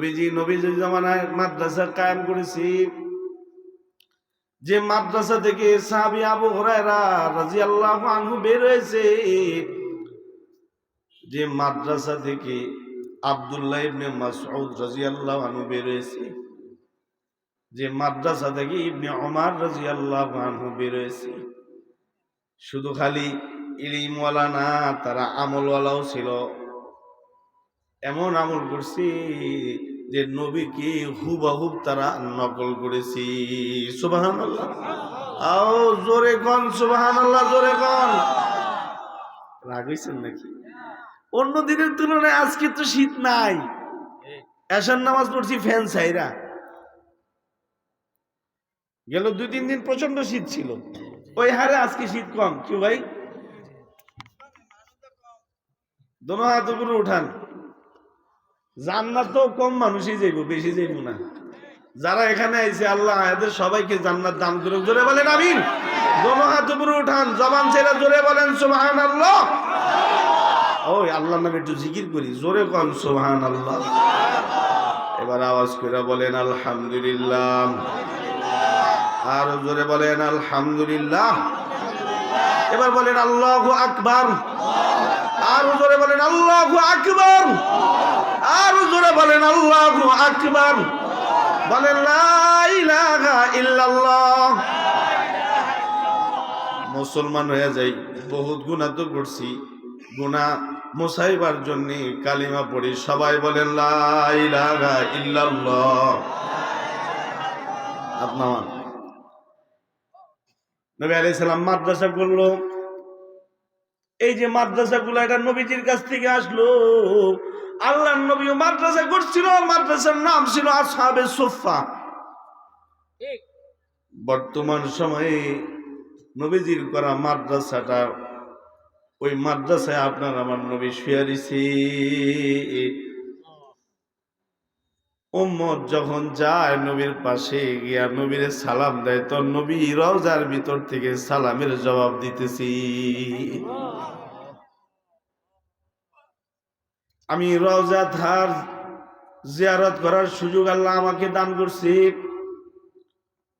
নবীজি নবীজি জামানায় মাদ্রাসা কায়েম করেছি। যে মাদ্রাসা থেকে সাহাবী আবু হুরায়রা রাদিয়াল্লাহু আনহু বের হয়েছে, যে মাদ্রাসা থেকে আব্দুল্লাহ ইবনে মাসউদ রাদিয়াল্লাহু আনহু বের হয়েছে, যে মাদ্রাসা থেকে ইবনে ওমর রাদিয়াল্লাহু আনহু বের হয়েছে। শুধু খালি ইলিমওয়ালা না, তারা আমলওয়ালাও ছিল। এমন আমল করছি যে নবীকে হুবাহুব তারা নকল করেছি। সুবাহান জোরে কন সুবাহান আল্লাহ জোরে কন। রাগ নাকি? অন্য দিনের তুলনায় আজকে তো শীত নাই। এসার নামাজ পড়ছি ফ্যান সাইরা গেল দুই তিন দিন প্রচণ্ড শীত ছিল। ওই হারে আজকে শীত কম। কি ভাই? দোনো হাত উপরে উঠান। জান্নাত তো কম মানুষই যাইব, বেশি যাইব না। যারা এখানে আইছে, আল্লাহ, এদের সবাইকে জান্নাত দান করুক। জোরে বলেন আমিন। দোনো হাত উপরে উঠান, জবান ছেড়ে জোরে বলেন সুবহান আল্লাহ ওই আল্লাহ নামে একটু জিকির করি, জোরে কন সুবহান আল্লাহ এবার আওয়াজ করে বলেন, আলহামদুলিল্লাহ। আর জোরে বলেন, আলহামদুলিল্লাহ। এবার বলেন, আল্লাহ আকবার। আর জোরে বলেন, আল্লাহ আকবার আর জোরে বলেন আল্লাহ আকবার বলেন লা ইলাহা ইল্লাল্লাহ। মুসলমান হয়ে যাই, বহুত গুণা তো করছি। গুণা মুসাইবার জন্য কালিমা পড়ি, সবাই বলেন, লা ইল্লাল্লাহ। আপনার মাদ্রাসা করল। এই যে মাদ্রাসা মাদ্রাসাগুলো, এটা নবীজির কাছ থেকে আসলো। আল্লাহ নবীও মাদ্রাসা করছিল মাদ্রাসার নাম ছিল আসহাবে সুফা বর্তমান সময়ে নবীজির করা মাদ্রাসাটা ওই মাদ্রাসায় আপনার আমার নবী শুয়ারিছি উম্মত যখন যায় নবীর পাশে গিয়া নবীর সালাম দেয় তো নবী রওজার ভিতর থেকে সালামের জবাব দিতেছি। আমি রওজা ধার জিয়ারত করার সুযোগ আল্লাহ আমাকে দান করছে।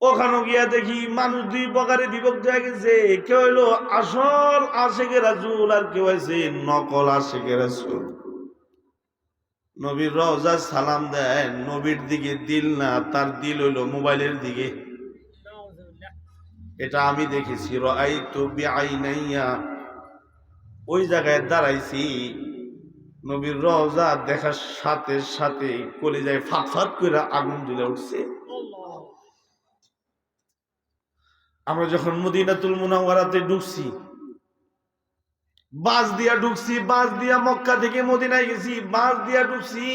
ওখানে গিয়া দেখি মানুষ দুই প্রকারে বিভক্ত হয়ে গেছে। কেউ হইল আসল আশেকে রাজুল আর কেউ হয়েছে নকল আশেকে রাজুল নবীর রওজা সালাম দেয়, নবীর দিকে দিল না, তার দিল হইল মোবাইলের দিকে। এটা আমি দেখেছি রাই তো বিআই নাইয়া ওই জায়গায় দাঁড়াইছি। নবীর রওজা দেখার সাথে সাথে কলিজায় ফাট ফাট করে আগুন জ্বলে উঠছে। আমরা যখন মদিনাতুল মুনাওয়ারাতে ঢুকছি, বাস দিয়া ঢুকছি, বাস দিয়া মক্কা থেকে মদিনায় গেছি, বাস দিয়া ঢুকছি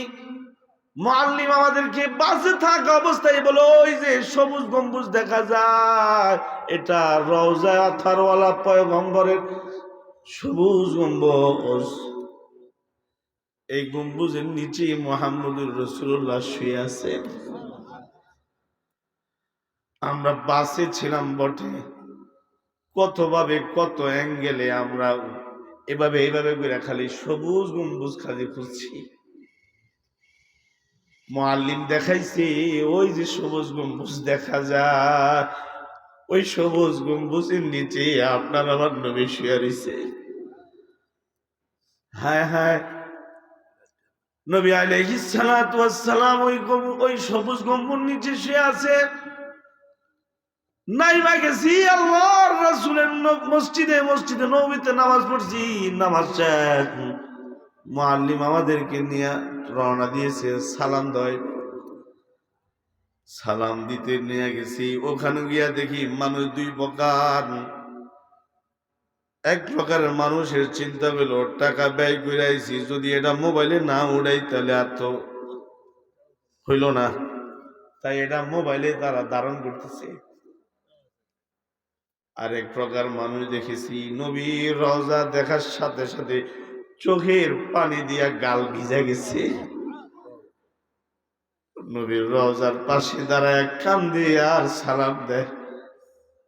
মাল্লিম আমাদেরকে বাসে থাকা অবস্থায় বলো, ওই যে সবুজ গম্বুজ দেখা যায়, এটা রওজা থারওয়ালা পয়গম্বরের সবুজ গম্বুজ। এই গম্বুজের নিচে মোহাম্মদুর রসুল্লাহ শুয়ে আছেন আমরা বাসে ছিলাম বটে। কতভাবে, কত অ্যাঙ্গেলে আমরা এভাবে এইভাবে করে খালি সবুজ গম্বুজ খালি খুঁজছি। মোয়াল্লিম দেখাইছে, ওই যে সবুজ গম্বুজ দেখা যায়। ওই সবুজ গম্বুজের নিচে আপনার আমার নবী শুয়ে রয়েছে হায় হায় নবী ওয়াস সালাম ওই ওই সবুজ গম্বুর নিচে শুয়ে আছে। নাইবা গেছি, আল্লাহর রাসূলের মসজিদে মসজিদে নবীতে নামাজ পড়ছি, নামাজ শেষ। মুআল্লিম আমাদেরকে নিয়ে রওনা দিয়েছে, সালাম দয়। সালাম দিতে নিয়ে গেছি, ওখানে গিয়া দেখি মানুষ দুই প্রকার। এক প্রকারের মানুষের চিন্তা পেল টাকা ব্যয় করে আইছি, যদি এটা মোবাইলে না উড়াই তাহলে আর তো হইল না। তাই এটা মোবাইলে তারা ধারণ করতেছে। আরেক প্রকার মানুষ দেখেছি, নবীর রওজা দেখার সাথে সাথে চোখের পানি দিয়া গাল ভিজে গেছে। নবীর রওজার পাশে দাঁড়ায় দিয়ে আর সালাম দেয়।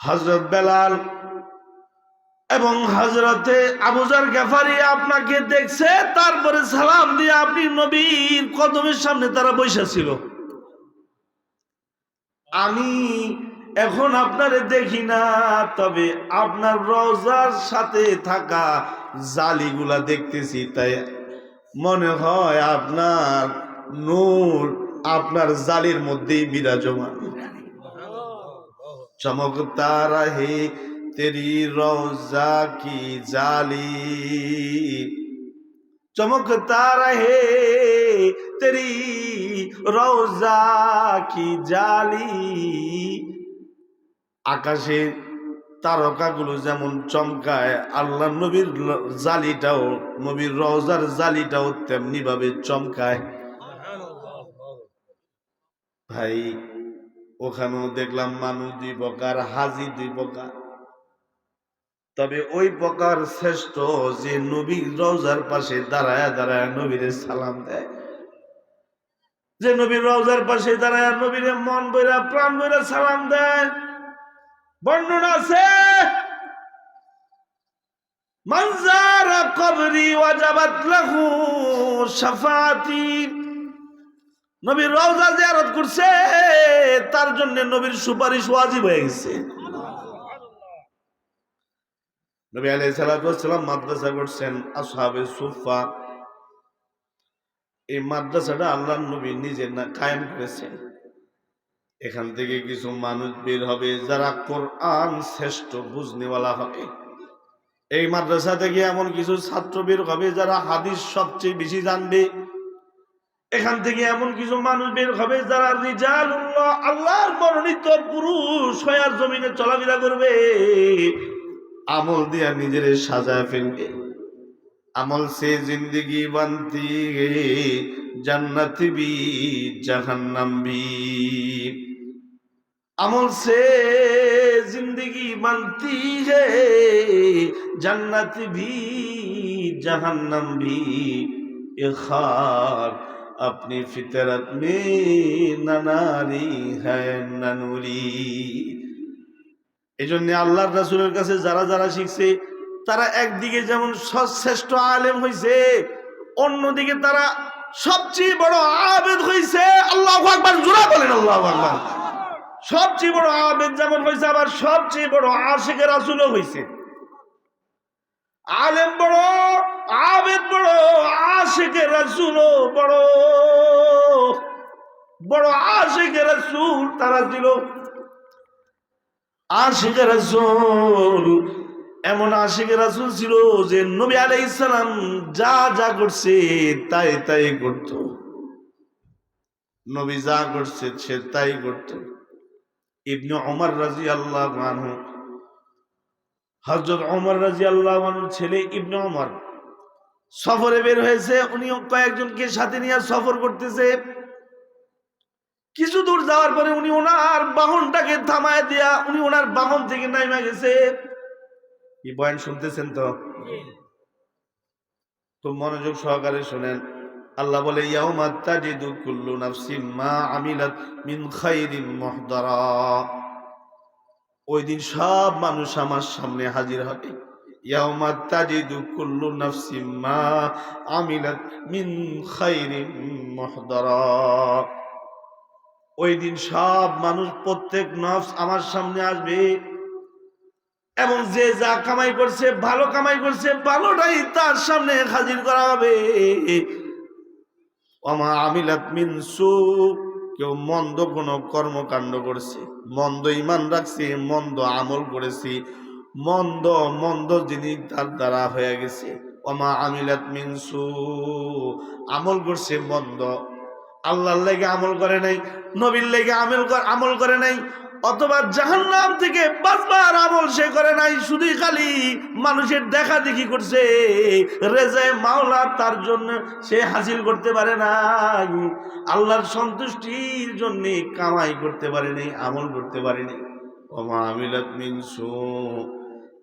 হজরত বেলাল এবং হজরতে আবুজার গেফারি আপনাকে দেখছে, তারপরে সালাম দিয়ে আপনি নবীর কদমের সামনে তারা বৈশা ছিল। আমি এখন আপনারে দেখি না, তবে আপনার রওজার সাথে থাকা জালিগুলা দেখতেছি, তাই মনে হয় আপনার নূর আপনার জালির মধ্যেই বিরাজমান। চমকতা হে, তেরি রোজা কি জালি? চমকতা হে, তেরি রোজা কি জালি? আকাশে তারকাগুলো যেমন চমকায় আল্লাহ নবীর জালিটাও, নবীর রওজার জালিটাও তেমনিভাবে চমকায়। ভাই ওখানেও দেখলাম মানুষ দুই প্রকার, হাজি দুই প্রকার। তবে ওই প্রকার শ্রেষ্ঠ যে নবী রওজার পাশে দাঁড়ায় দাঁড়ায় নবীরে সালাম দেয়। যে নবীর রওজার পাশে দাঁড়ায় নবীরে মন বইরা, প্রাণ বইরা সালাম দেয়। বর্ণনা আছে মনজারা কবরি ওয়াজাবাত লাহু শাফাতি নবীর রওজা জিয়ারত করছে, তার জন্য নবীর সুপারিশ ওয়াজিব হয়ে গেছে। নবী সালাতু ওয়াসসালাম মাদ্রাসা করছেন আসহাবে সুফা এই মাদ্রাসাটা আল্লাহর নবী নিজে না কায়েম করেছেন। এখান থেকে কিছু মানুষ বের হবে যারা কোরআন শ্রেষ্ঠ বুঝনেওয়ালা হবে। এই মাদ্রাসা থেকে এমন কিছু ছাত্র বের হবে যারা হাদিস সবচেয়ে বেশি জানবে। এখান থেকে এমন কিছু মানুষ বের হবে যারা রিজাল আল্লাহর মনোনীত পুরুষ হয়ে জমিনে চলাফেরা করবে। আমল দিয়া নিজের সাজায় ফেলবে। আমল সে জিন্দিগি বান্তি, জান্নাতি বি, জাহান্নাম বি। আমল সে জিন্দিগি বান্তি হে, জান্নাতি ভি জাহান্নাম ভি এ খাক अपनी फितरत में न नारी है न নুরি এই জন্য আল্লাহর রাসূলের কাছে যারা যারা শিখছে তারা একদিকে যেমন শ্রেষ্ঠ আলেম হইছে অন্যদিকে তারা সবচেয়ে বড় আবেদ হইছে আল্লাহ আকবার জোরা বলেন আল্লাহ আকবার সবচেয়ে বড় আবেদ যেমন হয়েছে আবার সবচেয়ে বড় আশেখের রাসুলও হয়েছে আলেম বড় আবেদ বড় আশেখের রাসুলও বড় বড় আশেখের রাসুল তারা ছিল। আশেখের রাসুল, এমন আশেখের রাসুল ছিল যে নবী আলাই ইসলাম যা যা করছে তাই তাই করত। নবী যা করছে সে তাই করতো। ইবনে অমর রাজি আল্লাহ আনহু হজরত অমর রাজি আল্লাহ আনহুর ছেলে ইবনে ওমর সফরে বের হয়েছে উনি কয়েকজনকে সাথে নিয়ে সফর করতেছে। কিছু দূর যাওয়ার পরে উনি ওনার বাহনটাকে থামায় দিয়া উনি ওনার বাহন থেকে নাইমা গেছে। কি বয়ান শুনতেছেন তো? তো মনোযোগ সহকারে শোনেন। আল্লাহ বলে নাফসিন মা ওই দিন সব মানুষ আমার সামনে হাজির হবে। ইয়াউমা ওই দিন সব মানুষ, প্রত্যেক নফস আমার সামনে আসবে। এবং যে যা কামাই করছে, ভালো কামাই করছে, ভালোটাই তার সামনে হাজির করা হবে। অমা আমিলাত মিন সু, কেউ মন্দ কোনো কর্মকাণ্ড করছে, মন্দ ইমান রাখছে, মন্দ আমল করেছে। মন্দ মন্দ জিনিস তার দ্বারা হয়ে গেছে। অমা আমিলাত মিন সু। আমল করছে মন্দ। আল্লাহর লেগে আমল করে নাই, নবীর লেগে আমল কর- আমল করে নাই, অথবা জাহান্নাম থেকে বাঁচবার আমল সে করে নাই শুধুই খালি মানুষের দেখা দেখি করছে। রেজায় মাওলা তার জন্য সে হাসিল করতে পারে নাই। আল্লাহর সন্তুষ্টির জন্য কামাই করতে পারেনি আমল করতে পারেনি ওমা আমিলাত মিন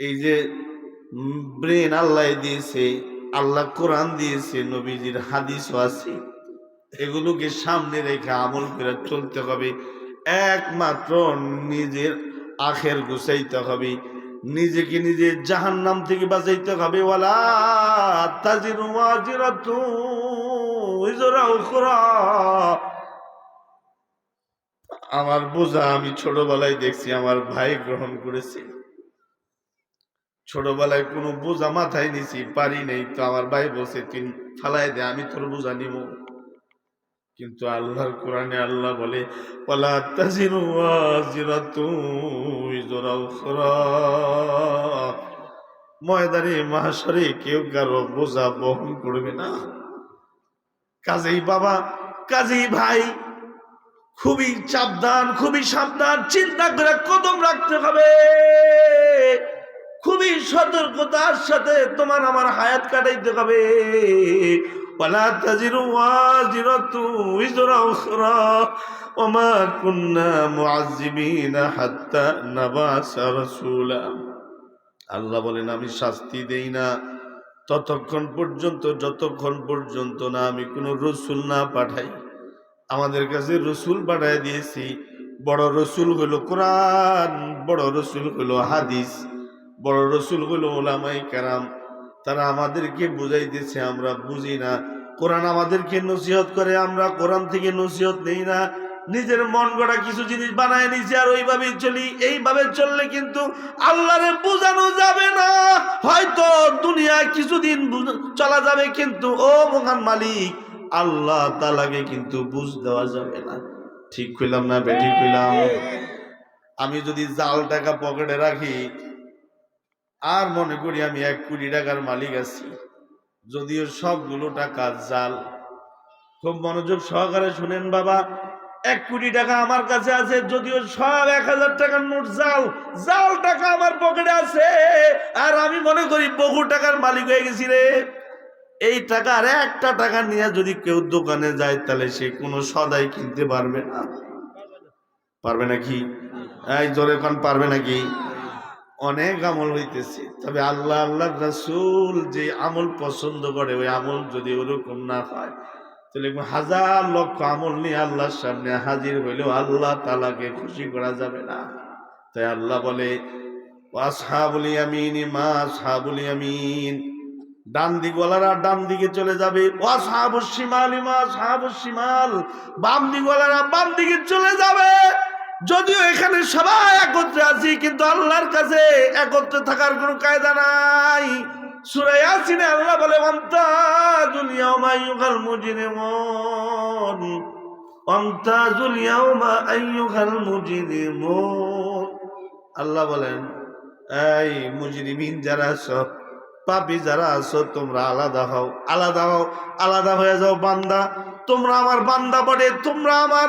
এই যে ব্রেন আল্লাহ দিয়েছে, আল্লাহ কোরআন দিয়েছে, নবীজির হাদিসও আছে, এগুলোকে সামনে রেখে আমল করে চলতে হবে। একমাত্র নিজের আখের গুছাইতে হবে। নিজেকে নিজে জাহান্নাম থেকে বাঁচাইতে হবে। ওয়ালা তাজিরু আমার বোঝা আমি ছোটবেলায় দেখছি, আমার ভাই গ্রহণ করেছে। ছোটবেলায় কোনো বোঝা মাথায় নিছি, পারি নাই, তো আমার ভাই বসে তুই ফালাই দে, আমি তোর বোঝা নিব। কিন্তু আল্লাহর কোরআনে আল্লাহ বলে, ওয়ালা তাজিরু ময়দানে মাহাসরে কেউ কারও বোঝা বহন করবে না। কাজেই বাবা, কাজেই ভাই, খুবই সাবধান খুবই সাবধান, চিন্তা করে কদম রাখতে হবে। খুবই সতর্কতার সাথে তোমার আমার হায়াত কাটাইতে হবে। আল্লাহ বলেন, আমি শাস্তি দেই না। ততক্ষণ পর্যন্ত, যতক্ষণ পর্যন্ত না আমি কোনো রসুল না পাঠাই। আমাদের কাছে রসুল পাঠাই দিয়েছি। বড় রসুল হলো কোরআন, বড় রসুল হলো হাদিস। বড় রসুল হলো ওলামাই কারাম। তারা আমাদেরকে বুঝাইতেছে, আমরা বুঝি না। কোরআন আমাদেরকে নসিহত করে, আমরা কোরআন থেকে নসিহত নেই না। নিজের মন গড়া কিছু জিনিস বানায় নিছি আর ওইভাবেই চলি। এইভাবে চললে কিন্তু আল্লাহরে বোঝানো যাবে না। হয়তো দুনিয়া কিছুদিন চলা যাবে কিন্তু, ও মহান মালিক, আল্লাহ তালাকে কিন্তু বুঝ দেওয়া যাবে না। ঠিক কইলাম না বেঠিক কইলাম? আমি যদি জাল টাকা পকেটে রাখি আর মনে করি আমি এক কোটি টাকার মালিক আছি। যদিও সবগুলো টাকা জাল। খুব মনোযোগ সহকারে শুনেন বাবা, এক কোটি টাকা আমার কাছে আছে, যদিও সব এক হাজার টাকার নোট জাল। জাল টাকা আমার পকেটে আছে, আর আমি মনে করি বহু টাকার মালিক হয়ে গেছি রে। এই টাকার একটা টাকা নিয়ে যদি কেউ দোকানে যায়, তাহলে সে কোনো সদাই কিনতে পারবে না। পারবে নাকি? এই জোরে কোন, পারবে নাকি? অনেক আমল হইতেছে। তবে আল্লাহ আল্লাহ রাসূল যে আমল পছন্দ করে, ওই আমল যদি ওরকম না হয়, তাহলে হাজার লক্ষ আমল নিয়ে আল্লাহর সামনে হাজির হইলেও আল্লাহ তালাকে খুশি করা যাবে না। তাই আল্লাহ বলে আসহাবুল ইয়ামিন, মা আসহাবুল ইয়ামিন। ডান দিকওয়ালারা ডান দিকে চলে যাবে ওয়াসহাবুস শিমাল, মা আসহাবুস শিমাল। বাম দিকওয়ালারা বাম দিকে চলে যাবে। যদিও এখানে সবাই একত্রে আছি, কিন্তু আল্লাহর কাছে একত্রে থাকার কোনো কায়দা নাই। আল্লাহ বলে আল্লাহ এই আছো যারা আছো, তোমরা আলাদা হও আলাদা হও, আলাদা হয়ে যাও বান্দা। তোমরা আমার বান্দা বটে, তোমরা আমার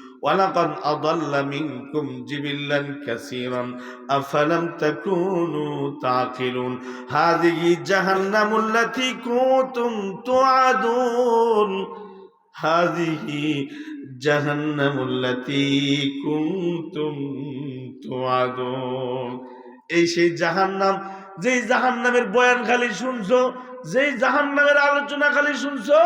ولقد أضل منكم جبلا كثيرا أفلم تكونوا تعقلون هذه جهنم التي كنتم توعدون هذه جهنم التي كنتم توعدون এই সেই জাহান্নাম যেই জাহান নামের বয়ান খালি শুনছো যেই জাহান নামের আলোচনা খালি শুনছো,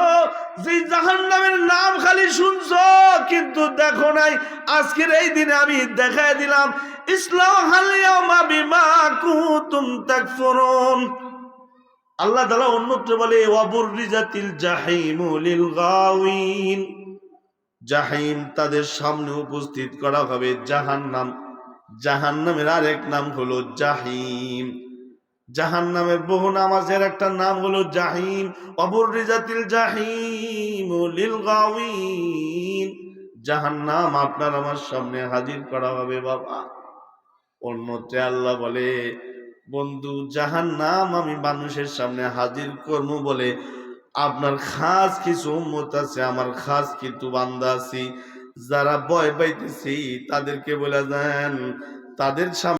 যেই জাহান নামের নাম খালি শুনছো, কিন্তু দেখো নাই, আজকের এই দিনে আমি দেখায় দিলাম ইসলাম হালিয়ামা বিমা কুতুম তাকফুরুন। আল্লাহ তাআলা অন্যত্র বলে, ওয়াবুররিজাতিল জাহিমু লিল গাওয়িন জাহিম তাদের সামনে উপস্থিত করা হবে জাহান্নাম। জাহান্নামের আরেক নাম হলো জাহিম। জাহান্নামের বহু নামাজের একটা নাম হলো জাহিম। অবরিজাতিল জাহিম লিল গাওয়িন। জাহান্নাম আপনার আমার সামনে হাজির করা হবে বাবা। অন্যত্রে আল্লাহ বলে, বন্ধু, জাহান্নাম আমি মানুষের সামনে হাজির করব বলে আপনার খাস কিছু উম্মত আছে, আমার খাস কিন্তু বান্দা আছি, যারা ভয় পাইতেছি, তাদেরকে বলে দেন, তাদের সামনে